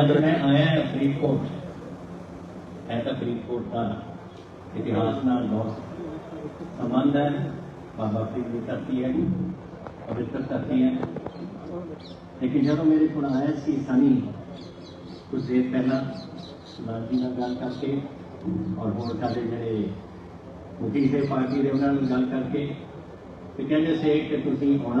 ਅੱਜ ਮੈਂ ਆਇਆ ਹਾਂ ਫਰੀਦਕੋਟ ਇਹ ਤਾਂ ਫਰੀਦਕੋਟ ਦਾ ਇਤਿਹਾਸ ਨਾਲ ਬਹੁਤ ਸੰਬੰਧ ਹੈ ਬਾਬਾ ਫਰੀਦ ਦੀ ਧਰਤੀ ਹੈ ਪਵਿੱਤਰ ਧਰਤੀ ਹੈ ਲੇਕਿਨ ਜਦੋਂ ਮੇਰੇ ਕੋਲ ਆਇਆ ਸੀ ਸਾਨੀ ਕੁਝ ਦੇਰ ਪਹਿਲਾਂ ਸਰਦਾਰ ਜੀ ਨਾਲ ਗੱਲ ਕਰਕੇ ਔਰ ਹੋਰ ਸਾਡੇ ਜਿਹੜੇ ਮੁਖੀ ਸੇ ਪਾਰਟੀ ਦੇ ਉਹਨਾਂ ਨਾਲ ਗੱਲ ਕਰਕੇ ਤੇ ਕਹਿੰਦੇ ਸੇ ਕਿ ਤੁਸੀਂ ਹੁਣ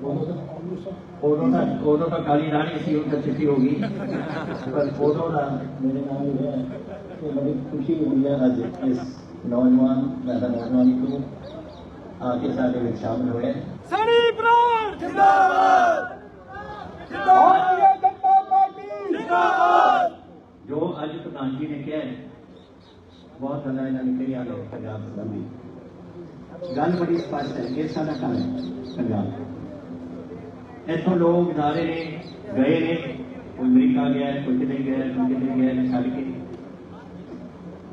پودوں پودوں پودوں کا کا کا کالی ان چھٹی ہوگی پر میرے نام جو اج پردھان جی نے کہا بہت زیادہ نے آگے پنجاب سبھی گل بڑی سپشٹ ہے ہے یہ سارا کام پنجاب ایسے لوگ جا رہے گئے امریکہ گیا کوئی کتنے گیا کوئی کتنے گیا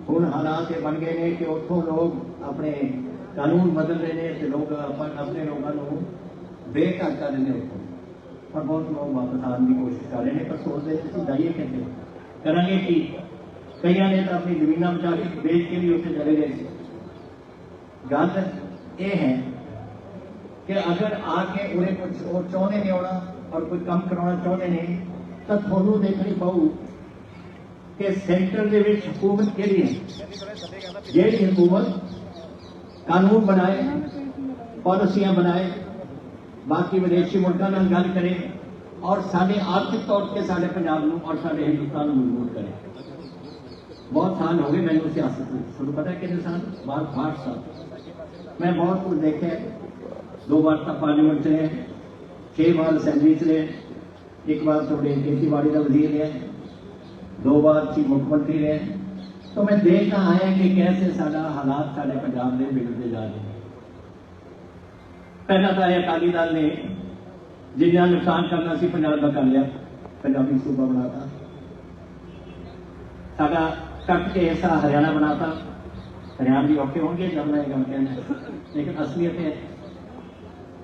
ہر حالات لوگ اپنے قانون بدل رہے ہیں اپنے لوگ بےکر کر رہے ہیں بہت لوگ واپس آنے کی کوشش کر رہے ہیں پر رہے ہیں کریں گے کہ کئی نے تو اپنی زمینہ بچا کے بیچ کے بھی گئے گل یہ ہے کہ اگر آ کے کچھ اور چونے نہیں اور کوئی کم کرونا چونے نہیں تو تھوڑا دیکھنی کہ سینٹر قانون بنائے پالسیاں بنائے باقی ودیشی ملک گل کریں اور سی آرتھک طور پنجاب لوں اور ہندوستان مجبور کریں بہت اسے آسکتا ہوں سنو پتہ ہے کہ انسان بار خاص سان میں بہت کچھ دیکھے دو بار تا پارلیمنٹ رہے ہیں چھ بار رہے ہیں ایک بار تھوڑے کھیتی باڑی کا وزیر رہے ہیں دو بار مکمری رہے ہیں تو میں دیکھتا آیا کہ کیسے سارا حالات سارے پنجاب میں بگڑتے جا رہے ہیں پہلا تھا یہ اکالی دال نے جی نقصان کرنا سی پنجاب کا کر لیا پنجابی صوبہ بنا تھا سارا کٹ کے ایسا ہریانہ بنا تھا ہریانہ بھی اوکے ہوں گے جب تا ہریاں لیکن اصلیت ہے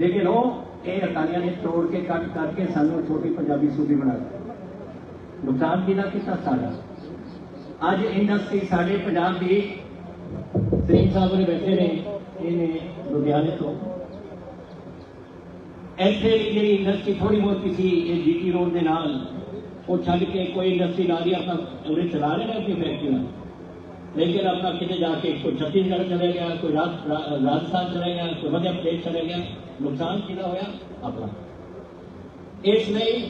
لیکن وہ اے اکانیاں نے توڑ کے کٹ کر کے سانو چھوٹی پنجابی سوٹی بنا دی نقصان کی نہ کتا سارا آج انڈسٹری ساڑھے پنجاب بھی سریم صاحب نے بیٹھے رہے انہیں لدھیانے تو ایسے یہ انڈسٹری تھوڑی بہت کسی جی ٹی روڈ دے نال وہ چھڑ کے کوئی انڈسٹری نہ دیا اپنا انہیں چلا رہے ہیں اپنی فیکٹری نہ لیکن اپنا کتے جا کے کوئی چھتیس گڑھ چلے گیا کوئی راجستان چلے گیا کوئی مدھیہ پردیش چلے گیا ਨੁਕਸਾਨ ਕਿਹਦਾ ਹੋਇਆ ਆਪਣਾ ਇਸ ਲਈ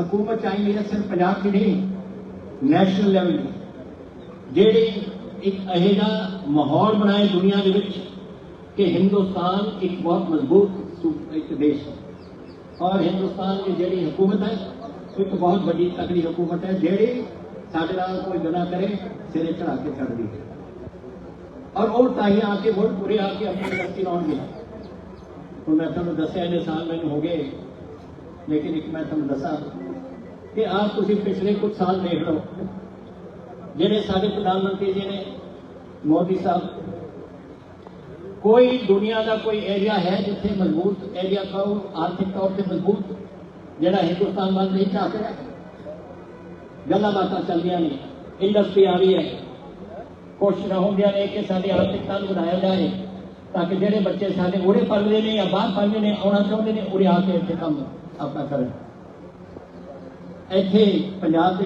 ਹਕੂਮਤ ਚਾਹੀਦੀ ਹੈ ਸਿਰਫ ਪੰਜਾਬ ਦੀ ਨਹੀਂ ਨੈਸ਼ਨਲ ਲੈਵਲ ਦੀ ਜਿਹੜੀ ਇੱਕ ਅਜਿਹਾ ਮਾਹੌਲ ਬਣਾਏ ਦੁਨੀਆ ਦੇ ਵਿੱਚ ਕਿ ਹਿੰਦੁਸਤਾਨ ਇੱਕ ਬਹੁਤ ਮਜ਼ਬੂਤ ਇੱਕ ਦੇਸ਼ ਹੈ ਔਰ ਹਿੰਦੁਸਤਾਨ ਦੀ ਜਿਹੜੀ ਹਕੂਮਤ ਹੈ ਇੱਕ ਬਹੁਤ ਵੱਡੀ ਤਕੜੀ ਹਕੂਮਤ ਹੈ ਜਿਹੜੀ ਸਾਡੇ ਨਾਲ ਕੋਈ ਗੁਨਾਹ ਕਰੇ ਸਿਰੇ ਚੜਾ ਕੇ ਛੱਡਦੀ ਹੈ ਔਰ ਉਹ ਤਾਂ ਹੀ ਆ ਕੇ ਵੋਟ ਪੂਰੇ ਆ ਕੇ ਆਪਣੀ ਗਲਤੀ ਲਾਉਣਗੇ میں ہوں میںس سال مجھے ہو گئے لیکن ایک میں دسا کہ آپ کسی پچھلے کچھ سال دیکھ لو جنہیں سارے پردان منتری جی نے صاحب کوئی دنیا کا کوئی ایریا ہے جیت مضبوط ایری آرتھک طور سے مضبوط جہاں ہندوستان من نہیں چاہتے گلام بات گیا نہیں انڈسٹری آ رہی ہے کوشش ہو گیا نہیں کہ ساری آرتکتا کو بنایا جائے ਤਾਂ ਕਿ ਜਿਹੜੇ ਬੱਚੇ ਸਾਡੇ ਉਹੜੇ ਪੜ੍ਹਦੇ ਨੇ ਜਾਂ ਬਾਹਰ ਪੜ੍ਹਦੇ ਨੇ ਆਉਣਾ ਚਾਹੁੰਦੇ ਨੇ ਉਰੇ ਆ ਕੇ ਇੱਥੇ ਕੰਮ ਆਪਣਾ ਕਰਨ ਇੱਥੇ ਪੰਜਾਬ